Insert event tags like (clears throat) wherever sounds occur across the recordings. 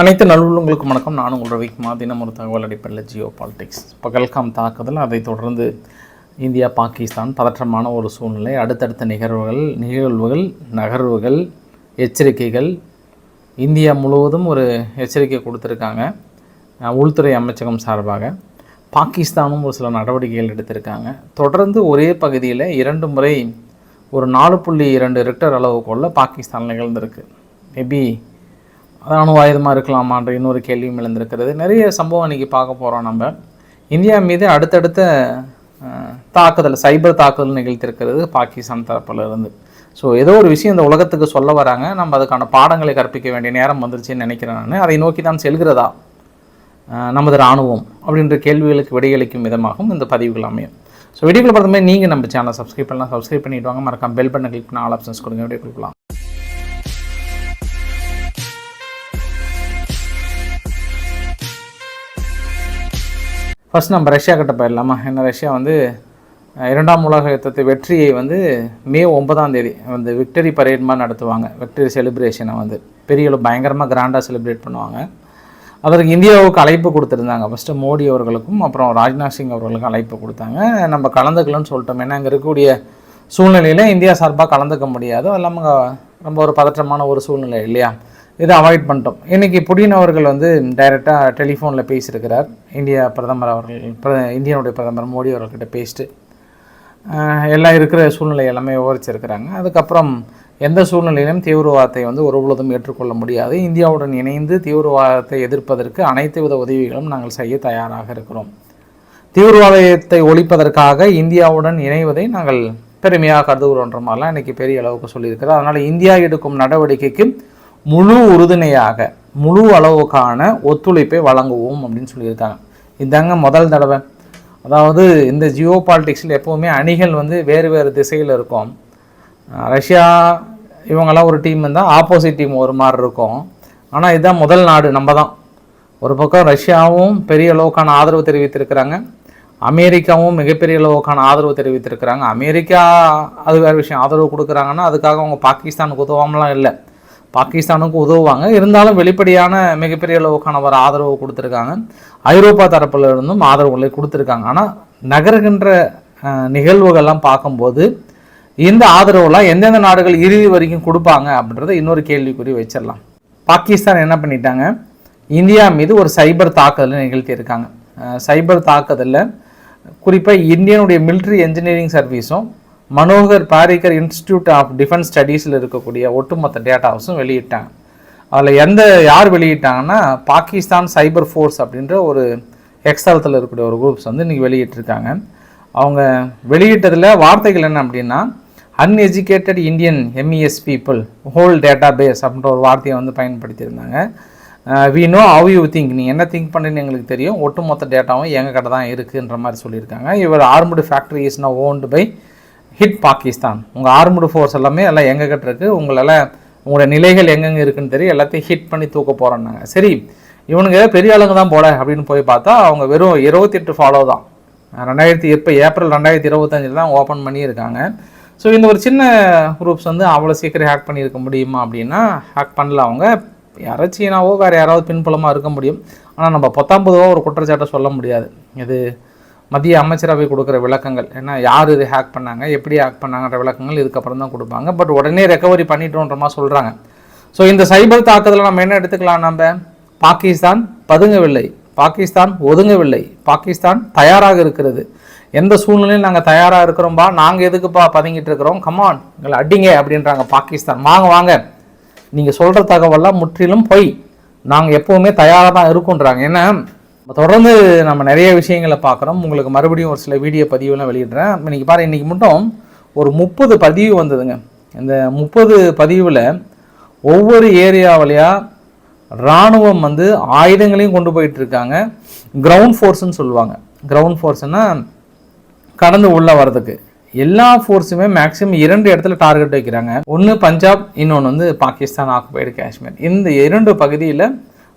அனைத்து நல்லுள்ளங்களுக்கும் வணக்கம். நான் உங்கள் ரவிக்குமார் தினம் ஒரு தகவல் அடிப்படையில் ஜியோ பாலிடிக்ஸ். பகல்காம் தாக்குதல் அதைத் தொடர்ந்து இந்தியா பாகிஸ்தான் பதற்றமான ஒரு சூழ்நிலை. அடுத்தடுத்த நிகழ்வுகள் நிகழ்வுகள் நகர்வுகள் எச்சரிக்கைகள். இந்தியா முழுவதும் ஒரு எச்சரிக்கை கொடுத்துருக்காங்க உள்துறை அமைச்சகம் சார்பாக. பாகிஸ்தானும் ஒரு சில நடவடிக்கைகள் எடுத்திருக்காங்க. தொடர்ந்து ஒரே பகுதியில் இரண்டு முறை ஒரு நாலு புள்ளி இரண்டு ரிக்டர் அளவுக்குள்ள பாகிஸ்தான் நிகழ்ந்திருக்கு. மேபி அது அணு இருக்கலாமான்ற இன்னொரு கேள்வியும் எழுந்திருக்கிறது. நிறைய சம்பவம் இன்றைக்கி பார்க்க போகிறோம் நம்ம. இந்தியா மீது அடுத்தடுத்த தாக்குதல் சைபர் தாக்குதல் நிகழ்த்திருக்கிறது பாகிஸ்தான் தரப்பில் இருந்து ஸோ ஏதோ ஒரு விஷயம் இந்த உலகத்துக்கு சொல்ல வராங்க. நம்ம அதுக்கான பாடங்களை கற்பிக்க வேண்டிய நேரம் வந்துருச்சுன்னு நினைக்கிறேன் நான். அதை நோக்கி தான் செல்கிறதா நமது இராணுவம் அப்படின்ற கேள்விகளுக்கு விடையளிக்கும் விதமாகவும் இந்த பதிவுகள் அமையும். ஸோ வீடியோக்குள்ள பார்த்தோமே நீங்கள் நம்ம சேனல் சப்ஸ்கிரைப் பண்ணலாம். சப்ஸ்கிரைப் பண்ணிவிட்டு வாங்க. மறக்காம பெல் பண்ண கிளிக் பண்ண ஆல் ஆப்ஷன்ஸ் கொடுங்க. வீடியோ கொடுக்கலாம் ஃபர்ஸ்ட் நம்ம ரஷ்யா கிட்ட போயிடலாமா? ஏன்னா ரஷ்யா வந்து இரண்டாம் உலக யுத்தத்தை வெற்றியை வந்து மே ஒன்பதாம் தேதி வந்து விக்டரி பரேட் மாதிரி நடத்துவாங்க. விக்டரி செலிப்ரேஷனை வந்து. பெரிய அளவு பயங்கரமாக கிராண்டாக செலிப்ரேட் பண்ணுவாங்க. அதற்கு இந்தியாவுக்கு அழைப்பு கொடுத்துருந்தாங்க. ஃபஸ்ட்டு மோடி அவர்களுக்கும் அப்புறம் ராஜ்நாத் சிங் அவர்களுக்கும் அழைப்பு கொடுத்தாங்க. நம்ம கலந்துக்கலன்னு சொல்லிட்டோம். ஏன்னா அங்கே இருக்கக்கூடிய சூழ்நிலையில் இந்தியா சார்பாக கலந்துக்க முடியாது. அது இல்லாமல் ரொம்ப ஒரு பதற்றமான ஒரு சூழ்நிலை இல்லையா? இதை அவாய்ட் பண்ணிட்டோம். இன்றைக்கி புடின் அவர்கள் வந்து டைரெக்டாக டெலிஃபோனில் பேசியிருக்கிறார். இந்தியா பிரதமர் அவர்கள் பிர- இந்தியாவுடைய பிரதமர் மோடி அவர்கள்கிட்ட பேசிட்டு எல்லாம் இருக்கிற சூழ்நிலை எல்லாமே விவரிச்சிருக்கிறாங்க. அதுக்கப்புறம் எந்த சூழ்நிலையிலும் தீவிரவாதத்தை வந்து ஒருபொழுதும் ஏற்றுக்கொள்ள முடியாது. இந்தியாவுடன் இணைந்து தீவிரவாதத்தை எதிர்ப்பதற்கு அனைத்து வித உதவிகளும் நாங்கள் செய்ய தயாராக இருக்கிறோம். தீவிரவாதத்தை ஒழிப்பதற்காக இந்தியாவுடன் இணைவதை நாங்கள் பெருமையாக கருதுகிறோன்ற மாதிரிலாம் இன்றைக்கி பெரிய அளவுக்கு சொல்லியிருக்கிறார். அதனால் இந்தியா எடுக்கும் நடவடிக்கைக்கு முழு உறுதுணையாக முழு அளவுக்கான ஒத்துழைப்பை வழங்குவோம் அப்படின்னு சொல்லியிருக்காங்க. இதாங்க முதல் தடவை. அதாவது இந்த ஜியோ பாலிட்டிக்ஸில் எப்போவுமே அணிகள் வந்து வேறு வேறு திசையில் இருக்கும். ரஷ்யா இவங்கெல்லாம் ஒரு டீம் இருந்தால் ஆப்போசிட் டீம் ஒரு மாதிரி இருக்கும். ஆனால் இதுதான் முதல் நாடு நம்ம தான். ஒரு பக்கம் ரஷ்யாவும் பெரிய அளவுக்கான ஆதரவு தெரிவித்திருக்கிறாங்க. அமெரிக்காவும் மிகப்பெரிய அளவுக்கான ஆதரவு தெரிவித்திருக்கிறாங்க. அமெரிக்கா அது வேறு விஷயம். ஆதரவு கொடுக்குறாங்கன்னா அதுக்காக அவங்க பாகிஸ்தானுக்கு உதவாமலாம் இல்லை. பாகிஸ்தானுக்கு உதவுவாங்க. இருந்தாலும் வெளிப்படையான மிகப்பெரிய அளவுக்கான ஒரு ஆதரவு கொடுத்துருக்காங்க. ஐரோப்பா தரப்பில் இருந்தும் ஆதரவுகளை கொடுத்துருக்காங்க. ஆனால் நகர்கின்ற நிகழ்வுகள்லாம் பார்க்கும்போது இந்த ஆதரவுலாம் எந்தெந்த நாடுகள் இறுதி வரைக்கும் கொடுப்பாங்க அப்படின்றத இன்னொரு கேள்விக்குறி வச்சிடலாம். பாகிஸ்தான் என்ன பண்ணிட்டாங்க? இந்தியா மீது ஒரு சைபர் தாக்குதலை நிகழ்த்தியிருக்காங்க. சைபர் தாக்குதலில் குறிப்பாக இந்தியனுடைய மிலிட்ரி இன்ஜினியரிங் சர்வீஸும் Manohar Parrikar institute of defence ஸ்டடீஸில் இருக்கக்கூடிய ஒட்டுமொத்த டேட்டாஸும் வெளியிட்டாங்க. அதில் எந்த யார் வெளியிட்டாங்கன்னா பாகிஸ்தான் சைபர் ஃபோர்ஸ் அப்படின்ற ஒரு எக்ஸ்தலத்தில் இருக்கக்கூடிய ஒரு குரூப்ஸ் வந்து இன்றைக்கி வெளியிட்டிருக்காங்க. அவங்க வெளியிட்டதில் வார்த்தைகள் என்ன அப்படின்னா uneducated Indian MES people whole database அப்படின்ற ஒரு வார்த்தையை வந்து பயன்படுத்தியிருந்தாங்க. We know how you think நீ என்ன திங்க் பண்ணுன்னு எங்களுக்கு தெரியும். ஒட்டுமொத்த டேட்டாவும் எங்கள் கிட்ட தான் இருக்குன்ற மாதிரி சொல்லியிருக்காங்க. இவர் ஆர்முடு ஃபேக்ட்ரி இஸ்னா ஓன்டு பை ஹிட் பாகிஸ்தான் உங்கள் ஆர்முடு ஃபோர்ஸ் எல்லாமே எல்லாம் எங்கள் கிட்ட இருக்குது உங்களால் உங்களோட நிலைகள் எங்கெங்கே இருக்குன்னு தெரியும். எல்லாத்தையும் ஹிட் பண்ணி தூக்க போகிறோன்னாங்க சரி இவனுங்க பெரிய ஆளுங்க தான் போல அப்படின்னு போய் பார்த்தா அவங்க வெறும் இருபத்தெட்டு ஃபாலோ தான். ரெண்டாயிரத்தி இப்போ ஏப்ரல் ரெண்டாயிரத்தி இருபத்தஞ்சில் தான் ஓப்பன் பண்ணியிருக்காங்க. ஸோ இந்த ஒரு சின்ன குரூப்ஸ் வந்து அவ்வளோ சீக்கிரம் ஹேக் பண்ணியிருக்க முடியுமா அப்படின்னா ஹேக் பண்ணல அவங்க. யாராச்சும் சீனாவோ வேறு யாராவது பின்புலமாக இருக்க முடியும். ஆனால் நம்ம பத்தாம் ஒரு குற்றச்சாட்டை சொல்ல முடியாது. இது மத்திய அமைச்சரவை கொடுக்குற விளக்கங்கள். ஏன்னா யார் இது ஹேக் பண்ணாங்க? எப்படி ஹேக் பண்ணாங்கன்ற விளக்கங்கள் இதுக்கப்புறம் தான் கொடுப்பாங்க. பட் உடனே ரெக்கவரி பண்ணிட்டோன்ற மாதிரி சொல்கிறாங்க ஸோ இந்த சைபர் தாக்குதலை நம்ம என்ன எடுத்துக்கலாம் நம்ம? பாகிஸ்தான் பதுங்கவில்லை. பாகிஸ்தான் ஒதுங்கவில்லை. பாகிஸ்தான் தயாராக இருக்கிறது. எந்த சூழ்நிலையும் நாங்கள் தயாராக இருக்கிறோம்பா? நாங்கள் எதுக்குப்பா பதுங்கிட்டு இருக்கிறோம்? கமான் எங்களை அடிங்க அப்படின்றாங்க பாகிஸ்தான். வாங்க வாங்க. நீங்கள் சொல்கிற தகவல்லாம் முற்றிலும் பொய். நாங்கள் எப்போவுமே தயாராக தான் இருக்கோன்றாங்க. ஏன்னா தொடர்ந்து நம்ம நிறைய விஷயங்களை பார்க்குறோம். உங்களுக்கு மறுபடியும் ஒரு சில வீடியோ பதிவுலாம் வெளியிடுறேன். இன்னைக்கு பாரு இன்றைக்கி மட்டும் ஒரு முப்பது பதிவு வந்ததுங்க. இந்த முப்பது பதிவில் ஒவ்வொரு ஏரியா வழியா இராணுவம் வந்து ஆயுதங்களையும் கொண்டு போயிட்டு இருக்காங்க. கிரவுண்ட் ஃபோர்ஸுன்னு சொல்லுவாங்க. கிரவுண்ட் ஃபோர்ஸ்னால் கடந்து உள்ளே வர்றதுக்கு. எல்லா ஃபோர்ஸுமே மேக்ஸிமம் இரண்டு இடத்துல டார்கெட் வைக்கிறாங்க. ஒன்று பஞ்சாப் இன்னொன்று வந்து பாகிஸ்தான் ஆக்குபைடு காஷ்மீர். இந்த இரண்டு பகுதியில்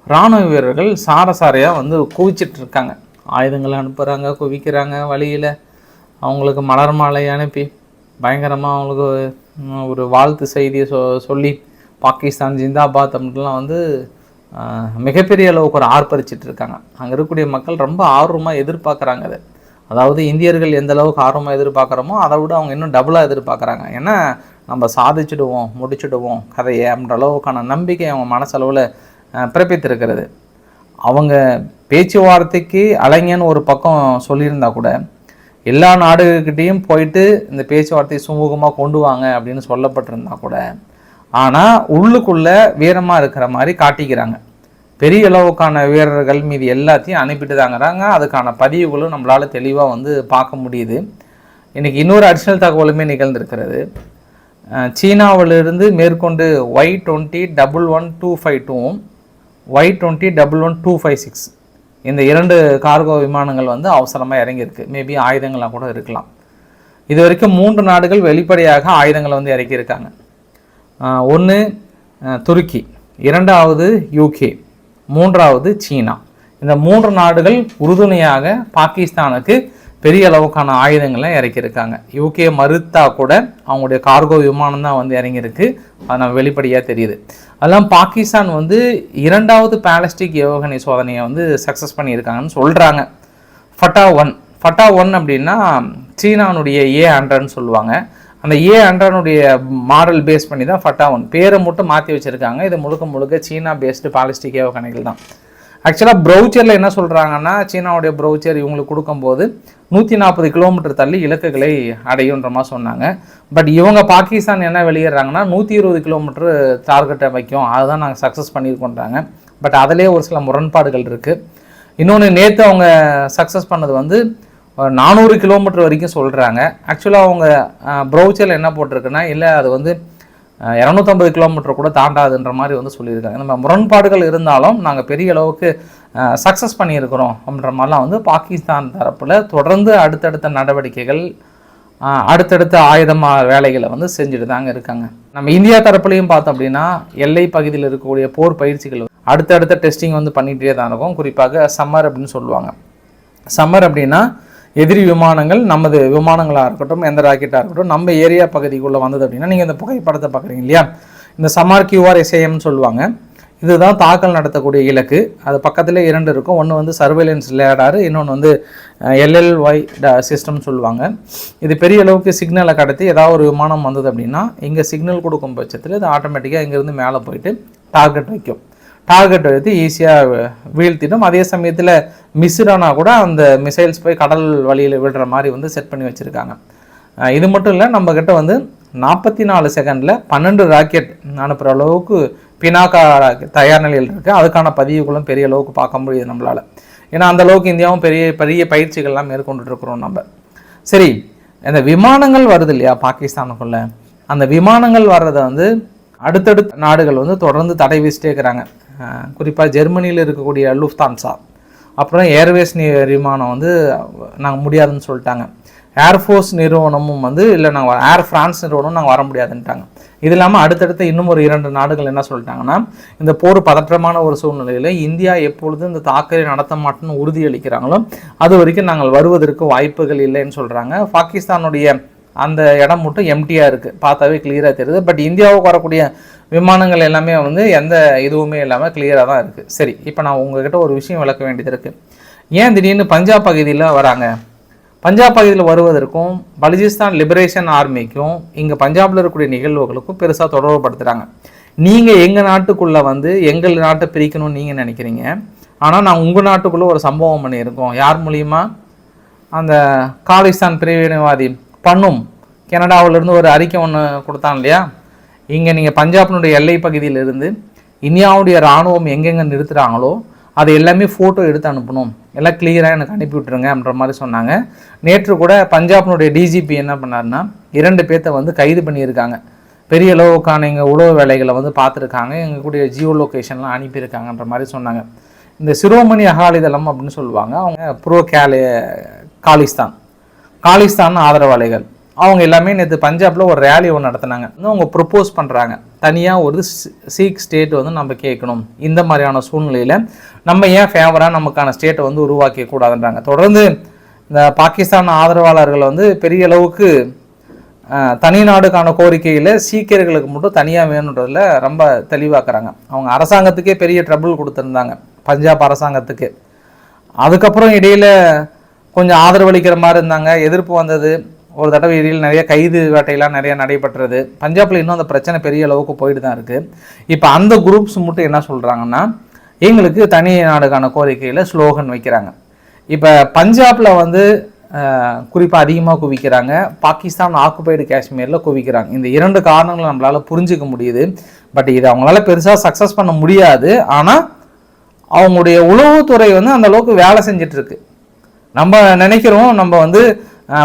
ராணுவ வீரர்கள் சாரசாரையாக வந்து குவிச்சிட்டு இருக்காங்க. ஆயுதங்களை அனுப்புகிறாங்க குவிக்கிறாங்க வழியில். அவங்களுக்கு மலர் மாலை அனுப்பி பயங்கரமாக அவங்களுக்கு ஒரு வாழ்த்து செய்தியை சொ சொல்லி பாகிஸ்தான் ஜிந்தாபாத் அப்படின்லாம் வந்து மிகப்பெரிய அளவுக்கு ஒரு ஆர்ப்பரிச்சிட்டு இருக்காங்க. அங்கே இருக்கக்கூடிய மக்கள் ரொம்ப ஆர்வமாக எதிர்பார்க்குறாங்க அதை. அதாவது இந்தியர்கள் எந்த அளவுக்கு ஆர்வமாக எதிர்பார்க்குறோமோ அதை விட அவங்க இன்னும் டபுளாக எதிர்பார்க்குறாங்க. ஏன்னா நம்ம சாதிச்சிடுவோம் முடிச்சிடுவோம் கதையை அப்படின்ற அளவுக்கான நம்பிக்கை அவங்க மனசளவில் பிறப்பித்திருக்கிறது. அவங்க பேச்சுவார்த்தைக்கு அலைஞன்னு ஒரு பக்கம் சொல்லியிருந்தா கூட எல்லா நாடுகிட்டேயும் போயிட்டு இந்த பேச்சுவார்த்தையை சுமூகமாக கொண்டு வாங்க அப்படின்னு சொல்லப்பட்டிருந்தா கூட ஆனால் உள்ளுக்குள்ளே வீரமாக இருக்கிற மாதிரி காட்டிக்கிறாங்க. பெரிய அளவுக்கான வீரர்கள் மீது எல்லாத்தையும் அனுப்பிட்டு தாங்கிறாங்க அதுக்கான பதிவுகளும் நம்மளால் தெளிவாக வந்து பார்க்க முடியுது. இன்றைக்கி இன்னொரு அடிஷ்னல் தகவலுமே நிகழ்ந்திருக்கிறது. சீனாவிலிருந்து மேற்கொண்டு Y twenty double one two five டூவும் Y twenty double one two five six இந்த இரண்டு கார்கோ விமானங்கள் வந்து அவசரமாக இறங்கியிருக்கு. மேபி ஆயுதங்களாக கூட இருக்கலாம். இது வரைக்கும் மூன்று நாடுகள் வெளிப்படையாக ஆயுதங்களை வந்து இறக்கியிருக்காங்க. ஒன்று துருக்கி இரண்டாவது யூகே மூன்றாவது சீனா. இந்த மூன்று நாடுகள் உறுதுணையாக பாகிஸ்தானுக்கு பெரிய அளவுக்கான ஆயுதங்களை இறக்கியிருக்காங்க. யூகே மறுத்தா கூட அவங்களுடைய கார்கோ விமானம் தான் வந்து இறங்கியிருக்கு. அது நம்ம வெளிப்படையாக தெரியுது. அதெல்லாம் பாகிஸ்தான் வந்து இரண்டாவது பேலஸ்டிக் ஏவுகணை சோதனையை வந்து சக்ஸஸ் பண்ணியிருக்காங்கன்னு சொல்கிறாங்க ஃபட்டா ஒன் ஃபட்டா ஒன் அப்படின்னா சீனானுடைய ஏ ஹண்ட்ரட்னு சொல்லுவாங்க. அந்த ஏ ஹண்ட்ரனுடைய மாடல் பேஸ் பண்ணி தான் ஃபட்டா ஒன் பேரை மட்டும் மாற்றி வச்சுருக்காங்க. இது முழுக்க முழுக்க சீனா பேஸ்டு பாலிஸ்டிக் ஏவுகணைகள் தான். ஆக்சுவலாக ப்ரௌச்சரில் என்ன சொல்கிறாங்கன்னா சீனாவுடைய ப்ரௌச்சர் இவங்களுக்கு கொடுக்கும்போது நூற்றி நாற்பது கிலோமீட்டர் தள்ளி இலக்குகளை அடையுன்ற மாதிரி சொன்னாங்க. பட் இவங்க பாகிஸ்தான் என்ன வெளியிடுறாங்கன்னா நூற்றி இருபது கிலோமீட்டர் டார்கெட்டை வைக்கும். அதுதான் நாங்கள் சக்ஸஸ் பண்ணியிருக்கோன்றாங்க. பட் அதிலே ஒரு சில முரண்பாடுகள் இருக்குது இன்னொன்று நேற்று அவங்க சக்ஸஸ் பண்ணது வந்து நானூறு கிலோமீட்டர் வரைக்கும் சொல்கிறாங்க ஆக்சுவலாக அவங்க ப்ரௌச்சரில் என்ன போட்டிருக்குன்னா இல்லை அது வந்து இரநூத்தம்பது கிலோமீட்டர் கூட தாண்டாதுன்ற மாதிரி வந்து சொல்லியிருக்காங்க. நம்ம முரண்பாடுகள் இருந்தாலும் நாங்கள் பெரிய அளவுக்கு சக்ஸஸ் பண்ணியிருக்கிறோம் அப்படின்ற மாதிரிலாம் வந்து பாகிஸ்தான் தரப்பில் தொடர்ந்து அடுத்தடுத்த நடவடிக்கைகள் அடுத்தடுத்த ஆயுதமா வேலைகளை வந்து செஞ்சுட்டு தாங்க இருக்காங்க. நம்ம இந்தியா தரப்புலையும் பார்த்தோம் அப்படின்னா எல்லை பகுதியில் இருக்கக்கூடிய போர் பயிற்சிகள் அடுத்தடுத்த டெஸ்டிங் வந்து பண்ணிகிட்டே தான் இருக்கும். குறிப்பாக சம்மர் அப்படின்னு சொல்லுவாங்க. சம்மர் அப்படின்னா எதிரி விமானங்கள் நமது விமானங்களாக இருக்கட்டும் எந்த ராக்கெட்டாக இருக்கட்டும் நம்ம ஏரியா பகுதிக்குள்ளே வந்தது அப்படின்னா நீங்கள் இந்த புகைப்படத்தை பார்க்குறீங்க இல்லையா? இந்த சமார் கியூஆர் எஸ்ஏஎம்னு சொல்லுவாங்க. இதுதான் தாக்கல் நடத்தக்கூடிய இலக்கு. அது பக்கத்தில் இரண்டு இருக்கும். ஒன்று வந்து சர்வேலன்ஸ் லேடாரு இன்னொன்று வந்து எல்எல்ஒய் சிஸ்டம் சொல்லுவாங்க. இது பெரிய அளவுக்கு சிக்னலை கடத்தி ஏதாவது ஒரு விமானம் வந்தது அப்படின்னா இங்கே சிக்னல் கொடுக்கும் பட்சத்தில் இது ஆட்டோமேட்டிக்காக இங்கேருந்து மேலே போயிட்டு டார்கெட் வைக்கும். டார்கெட் எடுத்து ஈஸியாக வீழ்த்திடும் அதே சமயத்தில் மிஸ்ரானா கூட அந்த மிசைல்ஸ் போய் கடல் வழியில் விடுற மாதிரி வந்து செட் பண்ணி வச்சுருக்காங்க. இது மட்டும் இல்லை நம்மக்கிட்ட வந்து நாற்பத்தி நாலு செகண்டில் பன்னெண்டு ராக்கெட் அனுப்புகிற அளவுக்கு பினாக்கா தயார் நிலையில் இருக்குது அதுக்கான பதிவுகளும் பெரிய அளவுக்கு பார்க்க முடியுது நம்மளால். ஏன்னா அந்த அளவுக்கு இந்தியாவும் பெரிய பெரிய பயிற்சிகள்லாம் மேற்கொண்டுட்ருக்குறோம் நம்ம. சரி இந்த விமானங்கள் வருது இல்லையா பாகிஸ்தானுக்குள்ளே? அந்த விமானங்கள் வர்றதை வந்து அடுத்தடுத்த நாடுகள் வந்து தொடர்ந்து தடை விசிட்டே இருக்கிறாங்க குறிப்பாக ஜெர்மனியில் இருக்கக்கூடிய லுஃப்தான்சா. அப்புறம் ஏர்வேஸ் விமானம் வந்து நாங்கள் முடியாதுன்னு சொல்லிட்டாங்க. ஏர்ஃபோர்ஸ் நிறுவனமும் வந்து இல்லை நாங்கள் ஏர் ஃப்ரான்ஸ் நிறுவனம் நாங்கள் வர முடியாதுன்ட்டாங்க. இது இல்லாமல் அடுத்தடுத்து இன்னும் ஒரு இரண்டு நாடுகள் என்ன சொல்லிட்டாங்கன்னா இந்த போர் பதற்றமான ஒரு சூழ்நிலையில் இந்தியா எப்பொழுது இந்த தாக்கலை நடத்த மாட்டோம்னு உறுதியளிக்கிறாங்களோ அது வரைக்கும் நாங்கள் வருவதற்கு வாய்ப்புகள் இல்லைன்னு சொல்கிறாங்க பாகிஸ்தானுடைய அந்த இடம் மட்டும் எம்டியாக இருக்குது பார்த்தாவே கிளியராக தெரியுது. பட் இந்தியாவுக்கு வரக்கூடிய விமானங்கள் எல்லாமே வந்து எந்த இதுவுமே இல்லாமல் கிளியராக தான் இருக்குது சரி இப்போ நான் உங்ககிட்ட ஒரு விஷயம் விளக்க வேண்டியது இருக்குது ஏன் திடீர்னு பஞ்சாப் பகுதியில் வராங்க? பஞ்சாப் பகுதியில் வருவதற்கும் பலுஜிஸ்தான் லிபரேஷன் ஆர்மிக்கும் இங்கே பஞ்சாபில் இருக்கக்கூடிய நிகழ்வுகளுக்கும் பெருசாக தொடர்புபடுத்துகிறாங்க நீங்கள் எங்கள் நாட்டுக்குள்ளே வந்து எங்கள் நாட்டை பிரிக்கணும்னு நீங்கள் நினைக்கிறீங்க? ஆனால் நான் உங்கள் நாட்டுக்குள்ளே ஒரு சம்பவம் பண்ணியிருக்கோம். யார் மூலியமாக அந்த காலிஸ்தான் பிரிவினைவாதி பண்ணும். கனடாவிலிருந்து ஒரு அறிக்கை ஒன்று கொடுத்தான் இல்லையா? இங்கே நீங்கள் பஞ்சாபினுடைய எல்லை பகுதியிலிருந்து இந்தியாவுடைய இராணுவம் எங்கெங்கே நிறுத்துகிறாங்களோ அது எல்லாமே ஃபோட்டோ எடுத்து அனுப்பணும். எல்லாம் கிளியராக எனக்கு அனுப்பி விட்டுருங்க அப்படின்ற மாதிரி சொன்னாங்க. நேற்று கூட பஞ்சாபினுடைய டிஜிபி என்ன பண்ணாருன்னா இரண்டு பேர்த்த வந்து கைது பண்ணியிருக்காங்க. பெரிய அளவுக்கான எங்கள் உளவு வேலைகளை வந்து பார்த்துருக்காங்க. எங்கள் கூடிய ஜியோ லொக்கேஷன்லாம் அனுப்பியிருக்காங்கன்ற மாதிரி சொன்னாங்க. இந்த சிரோமணி அகாலிதளம் அப்படின்னு சொல்லுவாங்க. அவங்க ப்ரோ கேலே காலிஸ்தான். காலிஸ்தான் ஆதரவாளிகள். அவங்க எல்லாமே நேற்று பஞ்சாப்ல ஒரு ரேலி ஒன்று நடத்தினாங்க. இன்னும் அவங்க ப்ரொப்போஸ் பண்ணுறாங்க தனியாக ஒரு சீக் ஸ்டேட் வந்து நம்ம கேட்கணும். இந்த மாதிரியான சூழ்நிலையில் நம்ம ஏன் ஃபேவராக நமக்கான ஸ்டேட்டை வந்து உருவாக்க கூடாதுன்றாங்க. தொடர்ந்து இந்த பாகிஸ்தான் ஆதரவாளர்கள் வந்து பெரிய அளவுக்கு தனி நாடுக்கான கோரிக்கையில் சீக்கியர்களுக்கு மட்டும் தனியாக வேணுன்றதில் ரொம்ப தெளிவாக்குறாங்க. அவங்க அரசாங்கத்துக்கே பெரிய ட்ரபிள் கொடுத்துருந்தாங்க. பஞ்சாப் அரசாங்கத்துக்கு. அதுக்கப்புறம் இடையில் கொஞ்சம் ஆதரவளிக்கிற மாதிரி இருந்தாங்க. எதிர்ப்பு வந்தது. ஒரு தடவை இடையில் நிறைய கைது வேட்டையெல்லாம் நிறைய நடைபெற்றது. பஞ்சாப்ல இன்னும் அந்த பிரச்சனை பெரிய அளவுக்கு போயிட்டு தான் இருக்கு. இப்போ அந்த குரூப்ஸ் மட்டும் என்ன சொல்றாங்கன்னா எங்களுக்கு தனி நாடுக்கான கோரிக்கையில் ஸ்லோகன் வைக்கிறாங்க. இப்போ பஞ்சாப்ல வந்து குறிப்பாக அதிகமாக குவிக்கிறாங்க. பாகிஸ்தான் ஆக்குபைடு காஷ்மீரில் குவிக்கிறாங்க. இந்த இரண்டு காரணங்களை நம்மளால் புரிஞ்சுக்க முடியுது. பட் இது அவங்களால பெருசாக சக்ஸஸ் பண்ண முடியாது. ஆனால் அவங்களுடைய உளவுத்துறை வந்து அந்தளவுக்கு வேலை செஞ்சிட்ருக்கு நம்ம நினைக்கிறோம் நம்ம வந்து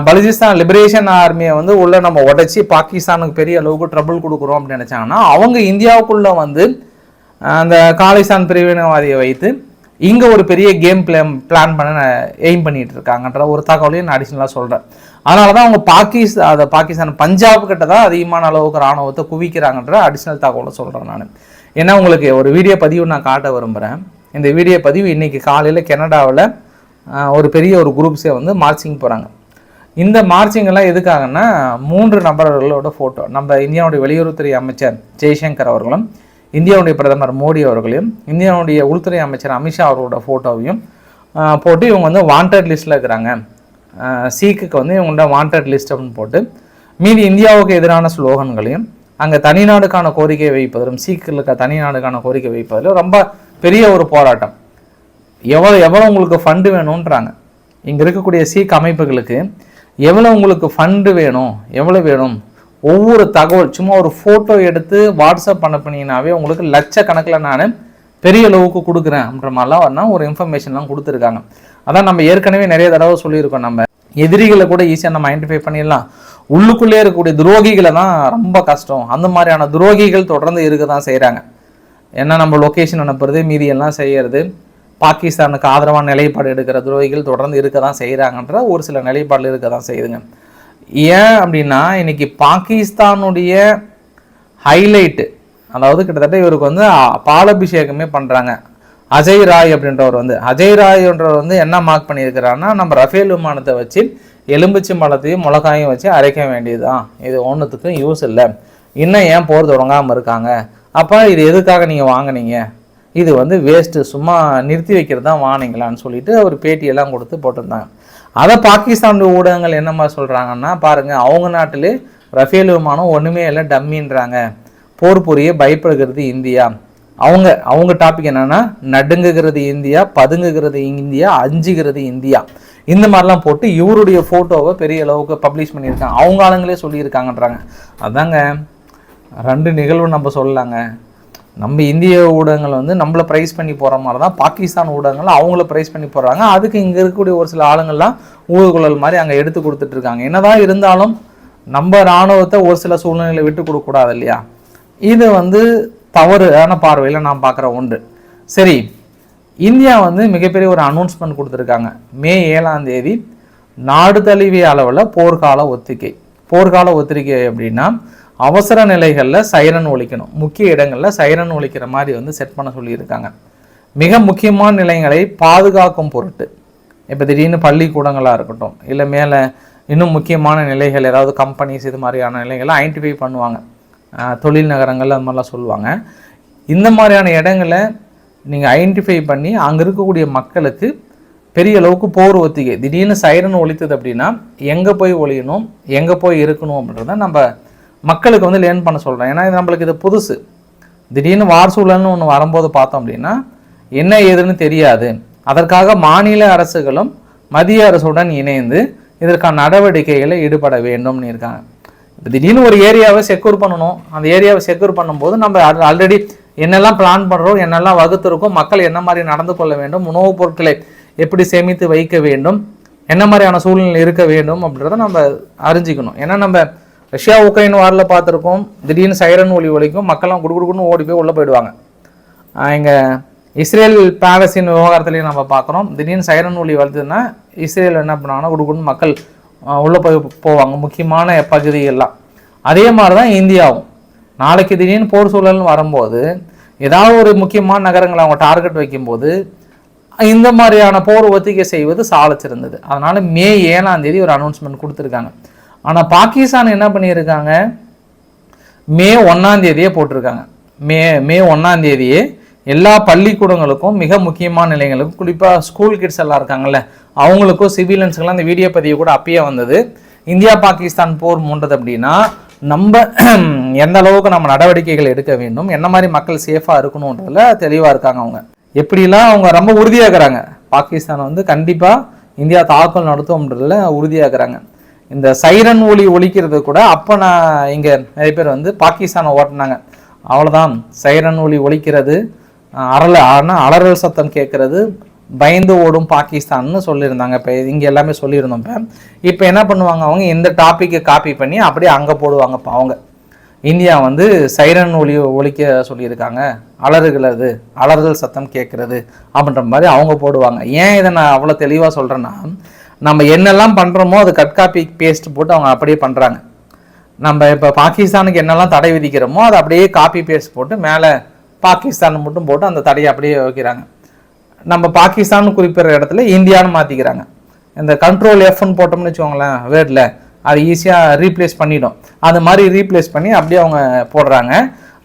பலுஜிஸ்தான் லிபரேஷன் ஆர்மியை வந்து உள்ள நம்ம உடைச்சி பாகிஸ்தானுக்கு பெரிய அளவுக்கு ட்ரபிள் கொடுக்குறோம் அப்படின்னு நினச்சாங்கன்னா அவங்க இந்தியாவுக்குள்ள வந்து அந்த காலிஸ்தான் பிரிவினவாதியை வைத்து இங்கே ஒரு பெரிய கேம் பிளே பிளான் பண்ண எய்ம் பண்ணிகிட்டு இருக்காங்கன்ற ஒரு தகவலையும் நான் அடிஷ்னலாக சொல்கிறேன் அதனால தான் அவங்க பாகிஸ்தான் அதை பாகிஸ்தான் பஞ்சாப் கிட்ட தான் அதிகமான அளவுக்கு ராணுவத்தை குவிக்கிறாங்கன்ற அடிஷ்னல் தகவலை சொல்கிறேன் நான். ஏன்னா உங்களுக்கு ஒரு வீடியோ பதிவு நான் காட்ட விரும்புகிறேன் இந்த வீடியோ பதிவு இன்றைக்கி காலையில் கனடாவில் ஒரு பெரிய ஒரு குரூப்ஸே வந்து மார்ச்சிங் போகிறாங்க இந்த மார்ச்சிங்கெல்லாம் எதுக்காகன்னா மூன்று நபர்களோட ஃபோட்டோ நம்ம இந்தியாவுடைய வெளியுறவுத்துறை அமைச்சர் ஜெய்சங்கர் அவர்களும் இந்தியாவுடைய பிரதமர் மோடி அவர்களையும் இந்தியாவுடைய உள்துறை அமைச்சர் அமித்ஷா அவர்களோட ஃபோட்டோவையும் போட்டு இவங்க வந்து வாண்டட் லிஸ்ட்டில் இருக்கிறாங்க. சீக்குக்கு வந்து இவங்களோட வாண்டட் லிஸ்ட் அப்படின்னு போட்டு மீதி இந்தியாவுக்கு எதிரான ஸ்லோகன்களையும் அங்கே தனிநாடுக்கான கோரிக்கை வைப்பதிலும் சீக்கிற்கு தனிநாடுக்கான கோரிக்கை வைப்பதிலும் ரொம்ப பெரிய ஒரு போராட்டம். எவ்வளோ எவ்வளோ உங்களுக்கு ஃபண்டு வேணுன்றாங்க. இங்கே இருக்கக்கூடிய சீக் அமைப்புகளுக்கு எவ்வளோ உங்களுக்கு ஃபண்டு வேணும் எவ்வளோ வேணும்? ஒவ்வொரு தகவல் சும்மா ஒரு ஃபோட்டோ எடுத்து வாட்ஸ்அப் பண்ண பண்ணிங்கனாவே உங்களுக்கு லட்சக்கணக்கில் நான் பெரிய அளவுக்கு கொடுக்குறேன் அப்படின்ற மாதிரிலாம் வரணும் ஒரு இன்ஃபர்மேஷன்லாம் கொடுத்துருக்காங்க. அதான் நம்ம ஏற்கனவே நிறைய தடவை சொல்லியிருக்கோம் நம்ம. எதிரிகளை கூட ஈஸியாக நம்ம ஐடென்டிஃபை பண்ணிடலாம். உள்ளுக்குள்ளே இருக்கக்கூடிய துரோகிகளை தான் ரொம்ப கஷ்டம். அந்த மாதிரியான துரோகிகள் தொடர்ந்து இருக்க தான் செய்கிறாங்க என்ன நம்ம லொக்கேஷன் அனுப்புறது மீதி எல்லாம் பாகிஸ்தானுக்கு ஆதரவான நிலைப்பாடு எடுக்கிற துரோகிகள் தொடர்ந்து இருக்க தான் செய்கிறாங்கன்ற ஒரு சில நிலைப்பாடில் இருக்க தான் செய்யுதுங்க. ஏன் அப்படின்னா இன்னைக்கு பாகிஸ்தானுடைய ஹைலைட்டு அதாவது கிட்டத்தட்ட இவருக்கு வந்து பாலபிஷேகமே பண்ணுறாங்க அஜய் ராய் அப்படின்றவர் வந்து அஜய் ராய்ன்றவர் வந்து என்ன மார்க் பண்ணியிருக்கிறாருன்னா நம்ம ரஃபேல் விமானத்தை வச்சு எலும்பிச்சி மலத்தையும் மிளகாயும் வச்சு அரைக்க வேண்டியதுதான். இது ஒன்றுத்துக்கும் யூஸ் இல்லை. இன்னும் ஏன் போர் தொடங்காமல் இருக்காங்க? அப்போ இது எதுக்காக நீங்கள் வாங்குனீங்க? இது வந்து வேஸ்ட்டு சும்மா நிறுத்தி வைக்கிறது தான் வானிங்களான்னு சொல்லிட்டு அவர் பேட்டியெல்லாம் கொடுத்து போட்டிருந்தாங்க. அதை பாகிஸ்தான் ஊடகங்கள் என்ன மாதிரி சொல்கிறாங்கன்னா பாருங்கள் அவங்க நாட்டிலே ரஃபேல் விமானம் ஒன்றுமே இல்லை டம்மின்றாங்க. போர் புரிய பயப்படுகிறது இந்தியா. அவங்க அவங்க டாபிக் என்னன்னா நடுங்குகிறது இந்தியா பதுங்குகிறது இந்தியா அஞ்சுகிறது இந்தியா. இந்த மாதிரிலாம் போட்டு இவருடைய ஃபோட்டோவை பெரிய அளவுக்கு பப்ளிஷ் பண்ணியிருக்காங்க. அவங்க ஆளுங்களே சொல்லியிருக்காங்கன்றாங்க. அதாங்க ரெண்டு நிகழ்வு நம்ம சொல்லலாங்க. நம்ம இந்திய ஊடகங்கள் வந்து நம்மளை ப்ரைஸ் பண்ணி போகிற மாதிரி தான் பாகிஸ்தான் ஊடகங்கள் அவங்கள ப்ரைஸ் பண்ணி போடுறாங்க. அதுக்கு இங்கே இருக்கக்கூடிய ஒரு சில ஆளுங்கள்லாம் ஊழல் மாதிரி அங்கே எடுத்து கொடுத்துட்டு இருக்காங்க. என்னதான் இருந்தாலும் நம்ம இராணுவத்தை ஒரு சில சூழ்நிலையில் விட்டு கொடுக்கக்கூடாது இல்லையா? இது வந்து தவறான பார்வையில் நான் பார்க்குற ஒன்று. சரி இந்தியா வந்து மிகப்பெரிய ஒரு அனௌன்ஸ்மெண்ட் கொடுத்துருக்காங்க. மே ஏழாம் தேதி நாடு தழுவிய அளவில் போர்க்கால ஒத்திகை. போர்க்கால ஒத்திகை அப்படின்னா அவசர நிலைகளில் சைரன் ஒழிக்கணும். முக்கிய இடங்களில் சைரன் ஒழிக்கிற மாதிரி வந்து செட் பண்ண சொல்லியிருக்காங்க. மிக முக்கியமான நிலையங்களை பாதுகாக்கும் பொருட்டு. இப்போ திடீர்னு பள்ளிக்கூடங்களாக இருக்கட்டும் இல்லை மேலே இன்னும் முக்கியமான நிலைகள் ஏதாவது கம்பெனிஸ் இது மாதிரியான நிலைகளை ஐடென்டிஃபை பண்ணுவாங்க. தொழில் நகரங்கள் அது மாதிரிலாம் சொல்லுவாங்க. இந்த மாதிரியான இடங்களை நீங்கள் ஐடென்டிஃபை பண்ணி அங்கே இருக்கக்கூடிய மக்களுக்கு பெரிய அளவுக்கு போர் ஒத்திகை. திடீர்னு சைரன் ஒழித்தது அப்படின்னா எங்கே போய் ஒழியணும் எங்கே போய் இருக்கணும் அப்படின்றத நம்ம மக்களுக்கு வந்து லேர்ன் பண்ண சொல்கிறேன் ஏன்னா இது நம்மளுக்கு இது புதுசு. திடீர்னு வார்சூழல்னு ஒன்று வரும்போது பார்த்தோம் அப்படின்னா என்ன ஏதுன்னு தெரியாது. அதற்காக மாநில அரசுகளும் மத்திய அரசுடன் இணைந்து இதற்கான நடவடிக்கைகளை ஈடுபட வேண்டும்னு இருக்காங்க. இப்போ திடீர்னு ஒரு ஏரியாவை செக்யூர் பண்ணணும். அந்த ஏரியாவை செக்யூர் பண்ணும்போது நம்ம ஆல்ரெடி என்னெல்லாம் பிளான் பண்ணுறோம் என்னெல்லாம் வகுத்திருக்கோம் மக்கள் என்ன மாதிரி நடந்து கொள்ள வேண்டும் உணவுப் பொருட்களை எப்படி சேமித்து வைக்க வேண்டும் என்ன மாதிரியான சூழ்நிலை இருக்க வேண்டும் அப்படின்றத நம்ம அறிஞ்சிக்கணும். ஏன்னா நம்ம ரஷ்யா உக்ரைன் வாரில் பார்த்துருக்கோம். திடீர்னு சைரன் ஒலி ஒலிக்கும். மக்கள்லாம் குடுகுடுன்னு ஓடி போய் உள்ளே போயிடுவாங்க. இங்கே இஸ்ரேல் பாலஸ்தீன் விவகாரத்துலேயும் நம்ம பார்க்குறோம். திடீர்னு சைரன் ஒலி வருதுன்னா இஸ்ரேல் என்ன பண்ணாங்கன்னா குடுகுடுன்னு மக்கள் உள்ளே போய் போவாங்க. முக்கியமான பகுதிகள்லாம். அதே மாதிரி தான் இந்தியாவும். நாளைக்கு திடீர்னு போர் சூழல்னு வரும்போது ஏதாவது ஒரு முக்கியமான நகரங்களை அவங்க டார்கெட் வைக்கும்போது இந்த மாதிரியான போர் ஒத்திகை செய்வது சாலச்சிருந்தது அதனால் மே ஏழாம் தேதி ஒரு அனௌன்ஸ்மெண்ட் கொடுத்துருக்காங்க. ஆனால் பாகிஸ்தான் என்ன பண்ணியிருக்காங்க? மே ஒன்றாம் தேதியே போட்டிருக்காங்க. மே மே ஒன்றாம் தேதியே எல்லா பள்ளிக்கூடங்களுக்கும் மிக முக்கியமான நிலையங்களுக்கும் குறிப்பாக ஸ்கூல் கிட்ஸ் எல்லாம் இருக்காங்கல்ல அவங்களுக்கும் சிவிலியன்ஸுக்கெல்லாம் அந்த வீடியோ பதிவு கூட அப்பயே வந்தது. இந்தியா பாகிஸ்தான் போர் மூன்றது அப்படின்னா நம்ம (clears throat) எந்த அளவுக்கு நம்ம நடவடிக்கைகள் எடுக்க வேண்டும் என்ன மாதிரி மக்கள் சேஃபாக இருக்கணுன்றதுல தெளிவாக இருக்காங்க அவங்க. எப்படிலாம் அவங்க ரொம்ப உறுதியாக இருக்கிறாங்க பாகிஸ்தான் வந்து கண்டிப்பாக இந்தியா தாக்கல் நடத்தும்ன்றதுல உறுதியாக இருக்கிறாங்க இந்த சைரன் ஒளி ஒழிக்கிறது கூட அப்போ நான் இங்கே நிறைய பேர் வந்து பாகிஸ்தானை ஓட்டினாங்க. அவ்வளோதான் சைரன் ஒளி ஒழிக்கிறது அஹ் ஆனால் அலறல் சத்தம் கேட்கறது பயந்து ஓடும் பாகிஸ்தான்னு சொல்லியிருந்தாங்க. இப்போ இங்கே எல்லாமே சொல்லியிருந்தோம் இப்போ. இப்போ என்ன பண்ணுவாங்க அவங்க? இந்த டாப்பிக்கை காப்பி பண்ணி அப்படியே அங்கே போடுவாங்க இப்போ அவங்க. இந்தியா வந்து சைரன் ஒளி ஒழிக்க சொல்லியிருக்காங்க. அலறுகிறது அலறுதல் சத்தம் கேட்கறது அப்படின்ற மாதிரி அவங்க போடுவாங்க. ஏன் இதை நான் அவ்வளோ தெளிவாக சொல்கிறேன்னா நம்ம என்னெல்லாம் பண்ணுறோமோ அது கட் காப்பி பேஸ்ட் போட்டு அவங்க அப்படியே பண்ணுறாங்க நம்ம இப்போ பாகிஸ்தானுக்கு என்னெல்லாம் தடை விதிக்கிறோமோ அதை அப்படியே காப்பி பேஸ்ட் போட்டு மேலே பாகிஸ்தான் மட்டும் போட்டு அந்த தடையை அப்படியே வைக்கிறாங்க. நம்ம பாகிஸ்தான் குறிப்பிட்ற இடத்துல இந்தியான்னு மாற்றிக்கிறாங்க இந்த கண்ட்ரோல் எஃப்னு போட்டோம்னு வச்சுக்கோங்களேன் வேர்டில். அது ஈஸியாக ரீப்ளேஸ் பண்ணிடும். அது மாதிரி ரீப்ளேஸ் பண்ணி அப்படியே அவங்க போடுறாங்க.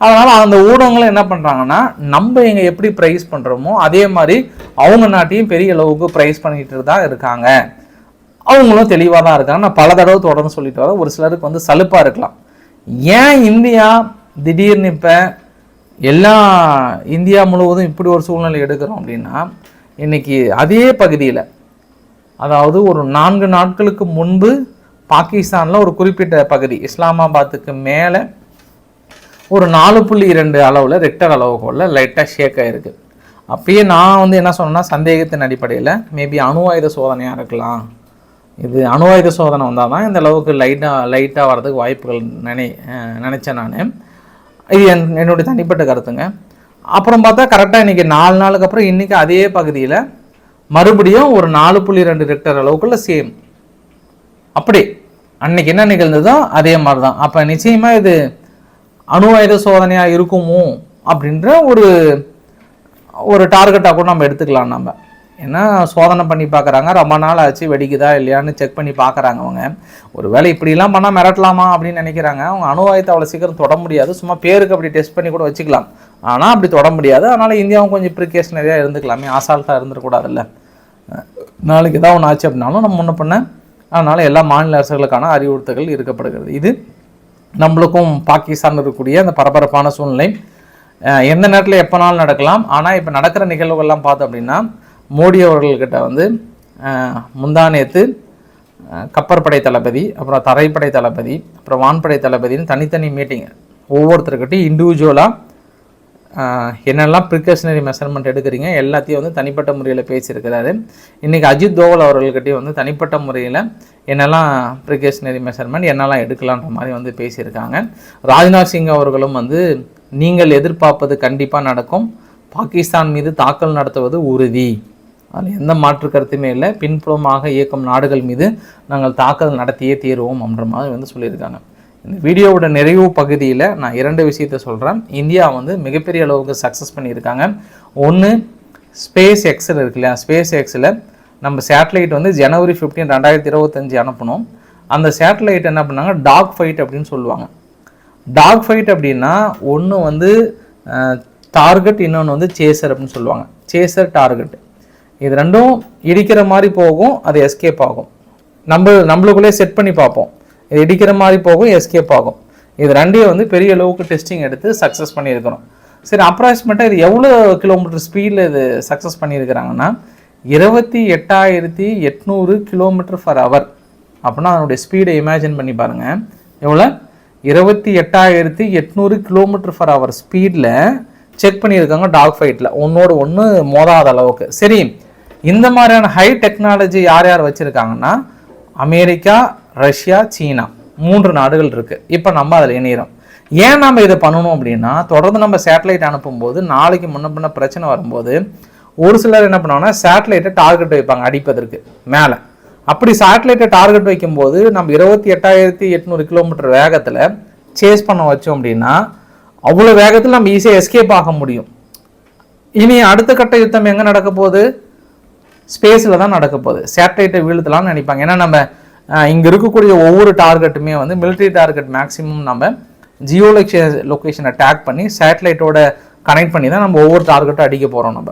அதனால் அந்த ஊடகங்களும் என்ன பண்ணுறாங்கன்னா நம்ம இங்கே எப்படி ப்ரைஸ் பண்ணுறோமோ அதே மாதிரி அவங்க நாட்டையும் பெரிய அளவுக்கு ப்ரைஸ் பண்ணிகிட்டு தான் இருக்காங்க. அவங்களும் தெளிவாக தான் இருக்காங்க. நான் பல தடவை தொடர்ந்து சொல்லிட்டு வரேன். ஒரு சிலருக்கு வந்து சலுப்பாக இருக்கலாம். ஏன் இந்தியா திடீர்னு இப்போ எல்லா இந்தியா முழுவதும் இப்படி ஒரு சூழ்நிலை எடுக்கிறோம் அப்படின்னா இன்னைக்கு அதே பகுதியில் அதாவது ஒரு நான்கு நாட்களுக்கு முன்பு பாகிஸ்தானில் ஒரு குறிப்பிட்ட பகுதி இஸ்லாமாபாத்துக்கு மேலே ஒரு நாலு புள்ளி இரண்டு அளவில் ரெக்டர் அளவுகோலில் லைட்டாக ஷேக் ஆகிருக்கு அப்பயே நான் வந்து என்ன சொன்னேன்னா சந்தேகத்தின் அடிப்படையில் மேபி அணு ஆயுத சோதனையாக இருக்கலாம். இது அணுவாயுத சோதனை வந்தால் தான் இந்த அளவுக்கு லைட்டாக லைட்டாக வர்றதுக்கு வாய்ப்புகள் நினை நினச்சேன் நான். இது என் என்னுடைய தனிப்பட்ட கருத்துங்க. அப்புறம் பார்த்தா கரெக்டாக இன்றைக்கி நாலு நாளுக்கு அப்புறம் இன்றைக்கி அதே பகுதியில் மறுபடியும் ஒரு நாலு புள்ளி ரெண்டு ரெக்டர் அளவுக்குள்ள சேம் அப்படி. அன்னைக்கு என்ன நிகழ்ந்ததோ அதே மாதிரி தான் அப்போ நிச்சயமாக இது அணுவாயுத சோதனையாக இருக்குமோ அப்படின்ற ஒரு ஒரு டார்கெட்டாக கூட நம்ம எடுத்துக்கலாம் நம்ம. ஏன்னா சோதனை பண்ணி பார்க்குறாங்க ரொம்ப நாள் ஆச்சு வெடிக்குதா இல்லையான்னு செக் பண்ணி பார்க்குறாங்க அவங்க. ஒரு வேளை இப்படிலாம் பண்ணால் மிரட்டலாமா அப்படின்னு நினைக்கிறாங்க. அவங்க அணு அவ்வளோ சீக்கிரம் தொட முடியாது. சும்மா பேருக்கு அப்படி டெஸ்ட் பண்ணி கூட வச்சுக்கலாம். ஆனால் அப்படி தொட முடியாது. அதனால் இந்தியாவும் கொஞ்சம் ப்ரிகாஷனரியாக இருந்துக்கலாமே. ஆசால்ட்டாக இருந்துடக்கூடாதுல்ல. நாளைக்கு ஏதாவது ஒன்று ஆச்சு அப்படின்னாலும் நம்ம முன்ன பண்ண. அதனால் எல்லா மாநில அரசுகளுக்கான அறிவுறுத்தல்கள் இருக்கப்படுகிறது இது நம்மளுக்கும் பாகிஸ்தான் இருக்கக்கூடிய அந்த பரபரப்பான சூழ்நிலை. எந்த நேரத்தில் எப்போனாலும் நடக்கலாம்? ஆனால் இப்போ நடக்கிற நிகழ்வுகள்லாம் பார்த்தோம் அப்படின்னா மோடி அவர்கள்கிட்ட வந்து முந்தானேத்து கப்பற்படை தளபதி அப்புறம் தரைப்படை தளபதி அப்புறம் வான்படை தளபதின்னு தனித்தனி மீட்டிங் ஒவ்வொருத்தருக்கிட்டையும் இண்டிவிஜுவலாக என்னெல்லாம் ப்ரிகாஷனரி மெஷர்மெண்ட் எடுக்கிறீங்க எல்லாத்தையும் வந்து தனிப்பட்ட முறையில் பேசியிருக்கிறாரு. இன்றைக்கி அஜித் தோவல் அவர்கள்கிட்டையும் வந்து தனிப்பட்ட முறையில் என்னெல்லாம் ப்ரிகாஷனரி மெஷர்மெண்ட் என்னெல்லாம் எடுக்கலான்ற மாதிரி வந்து பேசியிருக்காங்க. ராஜ்நாத் சிங் அவர்களும் வந்து நீங்கள் எதிர்பார்ப்பது கண்டிப்பாக நடக்கும். பாகிஸ்தான் மீது தாக்கல் நடத்துவது உறுதி. அதில் எந்த மாற்று கருத்துமே இல்லை. பின்புலமாக இயக்கும் நாடுகள் மீது நாங்கள் தாக்குதல் நடத்தியே தீருவோம் அப்படின்ற மாதிரி வந்து சொல்லியிருக்காங்க. இந்த வீடியோவோட நிறைவு பகுதியில் நான் இரண்டு விஷயத்த சொல்கிறேன் இந்தியா வந்து மிகப்பெரிய அளவுக்கு சக்ஸஸ் பண்ணியிருக்காங்க. ஒன்று ஸ்பேஸ் எக்ஸில் இருக்கு இல்லையா? ஸ்பேஸ் எக்ஸில் நம்ம சேட்டலைட் வந்து ஜனவரி ஃபிஃப்டீன் ரெண்டாயிரத்தி இருபத்தஞ்சி அனுப்பணும் அந்த சேட்டலைட் என்ன பண்ணாங்க? டாக் ஃபைட் அப்படின்னு சொல்லுவாங்க. டாக் ஃபைட் அப்படின்னா ஒன்று வந்து டார்கெட் இன்னொன்று வந்து சேசர் அப்படின்னு சொல்லுவாங்க. சேசர் டார்கெட் இது ரெண்டும் இடிக்கிற மாதிரி போகும் அது எஸ்கேப் ஆகும். நம்ம நம்மளுக்குள்ளே செட் பண்ணி பார்ப்போம். இது இடிக்கிற மாதிரி போகும் எஸ்கேப் ஆகும். இது ரெண்டையும் வந்து பெரிய அளவுக்கு டெஸ்டிங் எடுத்து சக்ஸஸ் பண்ணியிருக்கிறோம். சரி அப்ராக்சிமேட்டாக இது எவ்வளோ கிலோமீட்டர் ஸ்பீடில் இது சக்ஸஸ் பண்ணியிருக்கிறாங்கன்னா இருபத்தி எட்டாயிரத்தி எட்நூறு கிலோமீட்டர் ஃபர் ஹவர் அப்படின்னா அதனுடைய ஸ்பீடை இமேஜின் பண்ணி பாருங்கள் எவ்வளோ? இருபத்தி எட்டாயிரத்தி எட்நூறு கிலோமீட்டர் ஃபர் ஹவர் ஸ்பீடில் செக் பண்ணியிருக்காங்க டாக் ஃபைட்டில் ஒன்றோடு ஒன்று மோதாத அளவுக்கு. சரி இந்த மாதிரியான ஹை டெக்னாலஜி யார் யார் வச்சுருக்காங்கன்னா அமெரிக்கா ரஷ்யா சீனா மூன்று நாடுகள் இருக்குது இப்போ நம்ம அதில் இணையிறோம். ஏன் நம்ம இதை பண்ணணும் அப்படின்னா தொடர்ந்து நம்ம சேட்டலைட் அனுப்பும்போது நாளைக்கு முன்ன பின்ன பிரச்சனை வரும்போது ஒரு சிலர் என்ன பண்ணுவாங்கன்னா சேட்டலைட்டை டார்கெட் வைப்பாங்க அடிப்பதற்கு மேலே. அப்படி சேட்டலைட்டை டார்கெட் வைக்கும்போது நம்ம இருபத்தி எட்டாயிரத்தி எட்நூறு கிலோமீட்டர் வேகத்தில் சேஸ் பண்ண வச்சோம் அப்படின்னா அவ்வளோ வேகத்தில் நம்ம ஈஸியாக எஸ்கேப் ஆக முடியும். இனி அடுத்த கட்ட யுத்தம் எங்கே நடக்க போகுது? ஸ்பேஸில் தான் நடக்க போகுது. சேட்டலைட்டை வீழ்த்தலாம்னு நினைப்பாங்க. ஏன்னா நம்ம இங்கே இருக்கக்கூடிய ஒவ்வொரு டார்கெட்டுமே வந்து மிலிட்ரி டார்கெட் மேக்ஸிமம் நம்ம ஜியோ லொக்கேஷனை டேக் பண்ணி சேட்டலைட்டோட கனெக்ட் பண்ணி தான் நம்ம ஒவ்வொரு டார்கெட்டும் அடிக்க போகிறோம் நம்ம.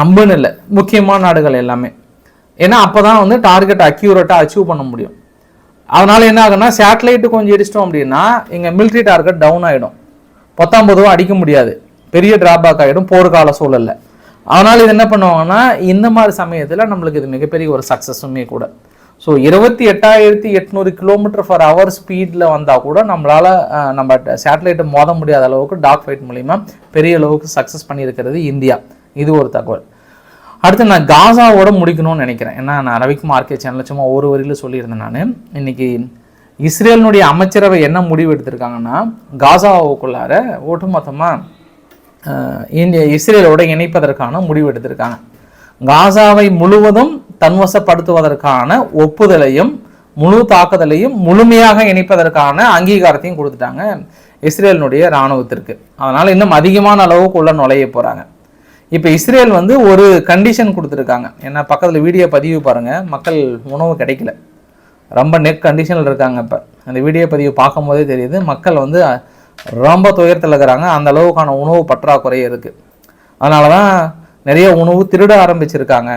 நம்பன்னு இல்லை. முக்கியமான நாடுகள் எல்லாமே. ஏன்னா அப்போ தான் வந்து டார்கெட் அக்யூரேட்டாக அச்சீவ் பண்ண முடியும். அதனால் என்ன ஆகுன்னா சேட்டலைட்டு கொஞ்சம் இடிச்சிட்டோம் அப்படின்னா இங்கே மிலிட்ரி டார்கெட் டவுன் ஆகிடும் பத்தாம் பொதுவாக அடிக்க முடியாது. பெரிய டிராபேக் ஆகிடும் போர்க்கால சூழலில். அதனால் இது என்ன பண்ணுவாங்கன்னா இந்த மாதிரி சமயத்தில் நம்மளுக்கு இது மிகப்பெரிய ஒரு சக்ஸஸுமே கூட. ஸோ இருபத்தி எட்டாயிரத்தி எட்நூறு கிலோமீட்டர் ஃபார் ஹவர் ஸ்பீடில் வந்தால் கூட நம்மளால் நம்ம சேட்டலைட்டை மோத முடியாத அளவுக்கு டாக் ஃபைட் மூலிமா பெரிய அளவுக்கு சக்ஸஸ் பண்ணியிருக்கிறது இந்தியா. இது ஒரு தகவல். அடுத்து நான் காசாவோட முடிக்கணும்னு நினைக்கிறேன். ஏன்னா நான் ரவிக்குமார் ஆர்கே சேனலில் சும்மா ஒரு வரியில் சொல்லியிருந்தேன் நான். இன்னைக்கு இஸ்ரேலினுடைய அமைச்சரவை என்ன முடிவு எடுத்திருக்காங்கன்னா காசாவுக்குள்ளார ஒட்டுமொத்தமாக இந்திய இஸ்ரேலோட இணைப்பதற்கான முடிவு எடுத்திருக்காங்க காசாவை முழுவதும் தன்வசப்படுத்துவதற்கான ஒப்புதலையும் முழு தாக்குதலையும் முழுமையாக இணைப்பதற்கான அங்கீகாரத்தையும் கொடுத்துட்டாங்க இஸ்ரேலினுடைய இராணுவத்திற்கு. அதனால் இன்னும் அதிகமான அளவுக்கு உள்ள நுழைய போகிறாங்க இப்போ இஸ்ரேல் வந்து ஒரு கண்டிஷன் கொடுத்துருக்காங்க. ஏன்னா பக்கத்தில் வீடியோ பதிவு பாருங்கள் மக்கள் உணவு கிடைக்கல. ரொம்ப நெக் கண்டிஷனில் இருக்காங்க இப்போ. அந்த வீடியோ பதிவு பார்க்கும்போதே தெரியுது மக்கள் வந்து ரொம்ப துயரத்தில் இருக்கிறாங்க. அந்த அளவுக்கான உணவு பற்றாக்குறை இருக்குது அதனால தான் நிறைய உணவு திருட ஆரம்பிச்சிருக்காங்க.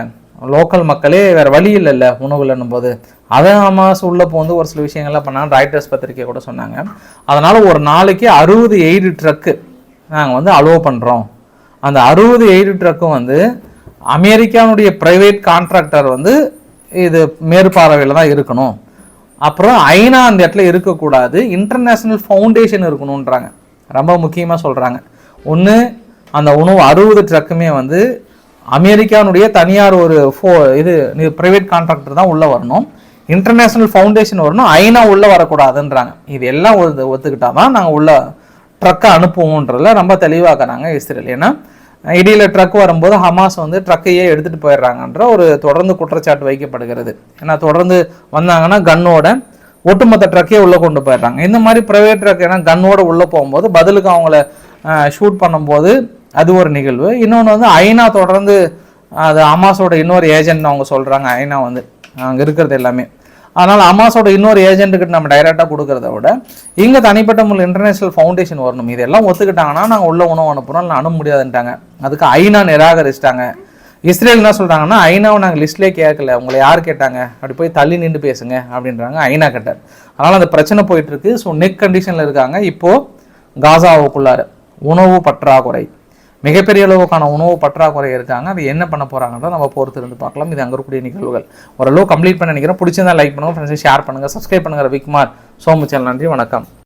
லோக்கல் மக்களே வேறு வழி இல்லைல்ல உணவு இல்லைன்னும் போது அதை அமாசு உள்ள போந்து ஒரு சில விஷயங்கள்லாம் பண்ணாங்க. ராய்டர்ஸ் பத்திரிக்கை கூட சொன்னாங்க. அதனால் ஒரு நாளைக்கு அறுபது எய்டு ட்ரக்கு நாங்கள் வந்து அலோவ் பண்ணுறோம் அந்த அறுபது எய்டு ட்ரக்கும் வந்து அமெரிக்கானுடைய ப்ரைவேட் கான்ட்ராக்டர் வந்து இது மேற்பார்வையில் தான் இருக்கணும். அப்புறம் ஐநா அந்த இடத்துல இருக்கக்கூடாது. இன்டர்நேஷ்னல் ஃபவுண்டேஷன் இருக்கணுன்றாங்க ரொம்ப முக்கியமாக சொல்கிறாங்க ஒன்று அந்த உணவு அறுபது ட்ரக்குமே வந்து அமெரிக்கானுடைய தனியார் ஒரு ஃபோ இது ப்ரைவேட் கான்ட்ராக்டர் தான் உள்ளே வரணும். இன்டர்நேஷ்னல் ஃபவுண்டேஷன் வரணும். ஐநா உள்ளே வரக்கூடாதுன்றாங்க. இது எல்லாம் ஒத்து ஒத்துக்கிட்டா தான் நாங்கள் உள்ள ட்ரக்கை அனுப்புவோன்றதில் ரொம்ப தெளிவாக்குறாங்க இஸ்ரேல். ஏன்னா இடியில் ட்ரக் வரும்போது ஹமாஸ் வந்து ட்ரக்கையே எடுத்துகிட்டு போயிடுறாங்கன்ற ஒரு தொடர்ந்து குற்றச்சாட்டு வைக்கப்படுகிறது. ஏன்னா தொடர்ந்து வந்தாங்கன்னா கன்னோட ஒட்டுமொத்த ட்ரக்கே உள்ளே கொண்டு போயிடுறாங்க. இந்த மாதிரி ப்ரைவேட் ட்ரக் ஏன்னா கன்னோட உள்ளே போகும்போது பதிலுக்கு அவங்கள ஷூட் பண்ணும்போது அது ஒரு நிகழ்வு. இன்னொன்று வந்து ஐநா தொடர்ந்து அது அமாஸோட இன்னொரு ஏஜென்ட் அவங்க சொல்கிறாங்க ஐநா வந்து அங்கே இருக்கிறது எல்லாமே. அதனால் அமாஸோட இன்னொரு ஏஜென்ட்டுக்கு நம்ம டைரெக்டாக கொடுக்கறத விட இங்கே தனிப்பட்ட முறையில் இன்டர்நேஷனல் ஃபவுண்டேஷன் வரணும். இதெல்லாம் ஒத்துக்கிட்டாங்கன்னா நாங்கள் உள்ள உணவு அனுப்புகிறோம் அனுப்ப முடியாதுன்ட்டாங்க. அதுக்கு ஐநா நிராகரிச்சிட்டாங்க. இஸ்ரேல் என்ன சொல்கிறாங்கன்னா ஐநாவை நாங்கள் லிஸ்ட்லேயே கேட்கல. உங்களை யார் கேட்டாங்க? அப்படி போய் தள்ளி நின்று பேசுங்க அப்படின்றாங்க ஐநா கேட்டார் அதனால் அந்த பிரச்சனை போயிட்டுருக்கு ஸோ நெக் கண்டிஷனில் இருக்காங்க. இப்போது காசாவுக்குள்ளார உணவு பற்றாக்குறை. மிகப்பெரிய அளவுக்கான உணவு பற்றாக்குறை இருக்காங்க. அது என்ன பண்ண போகிறாங்கன்றத நம்ம பொறுத்து இருந்து பார்க்கலாம். இது அங்கே இருக்கக்கூடிய நிகழ்வுகள். ஓரளவு கம்ப்ளீட் பண்ண நினைக்கிறேன். பிடிச்சிருந்தா லைக் பண்ணுங்கள் ஃப்ரெண்ட்ஸை ஷேர் பண்ணுங்கள் சப்ஸ்கிரைப் பண்ணுங்கள் விக்மார் சோமுச்சல் நன்றி வணக்கம்.